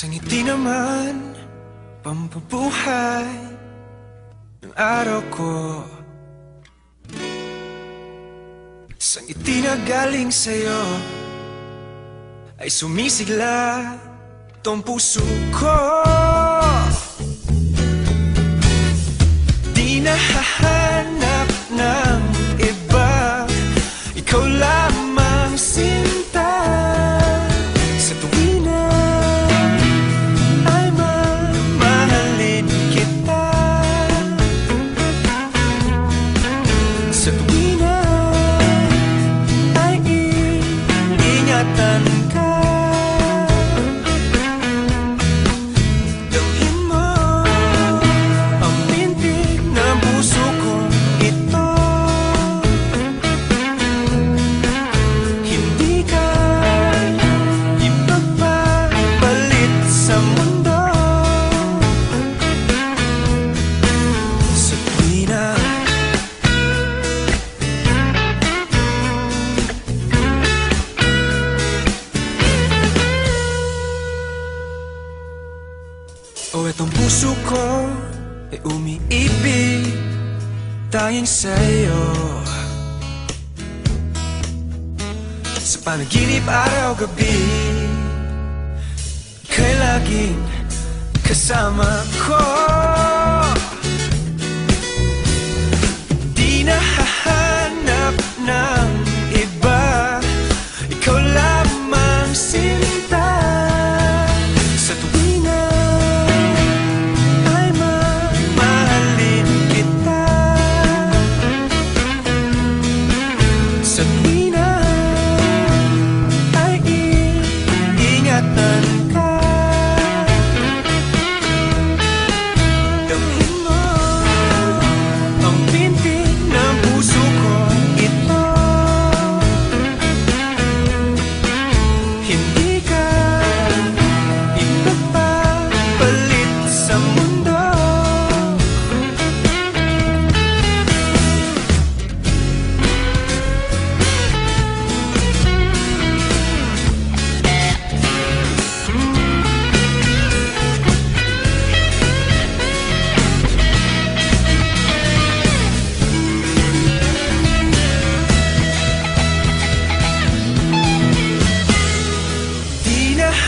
Sa ngiti naman, pampabuhay ng araw ko. Sa ngiti na galing sa'yo Ay sumisigla tong puso ko. Di nahahay ay umiibig tayong sa'yo. Sa panaginip araw-gabi Ika'y laging kasama ko.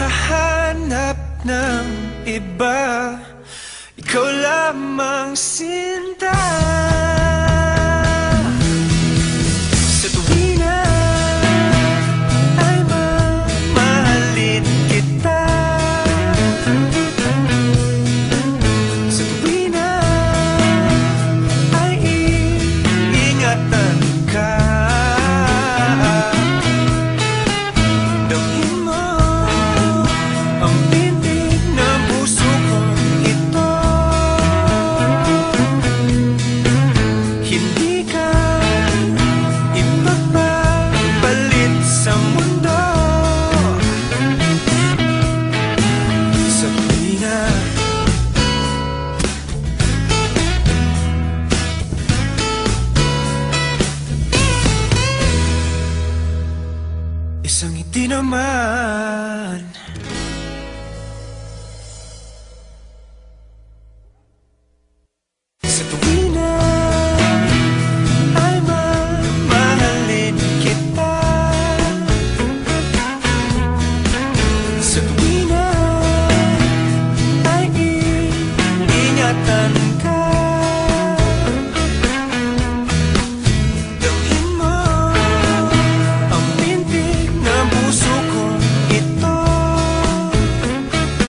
naghahanap ng iba. Ikaw lamang sinta. naman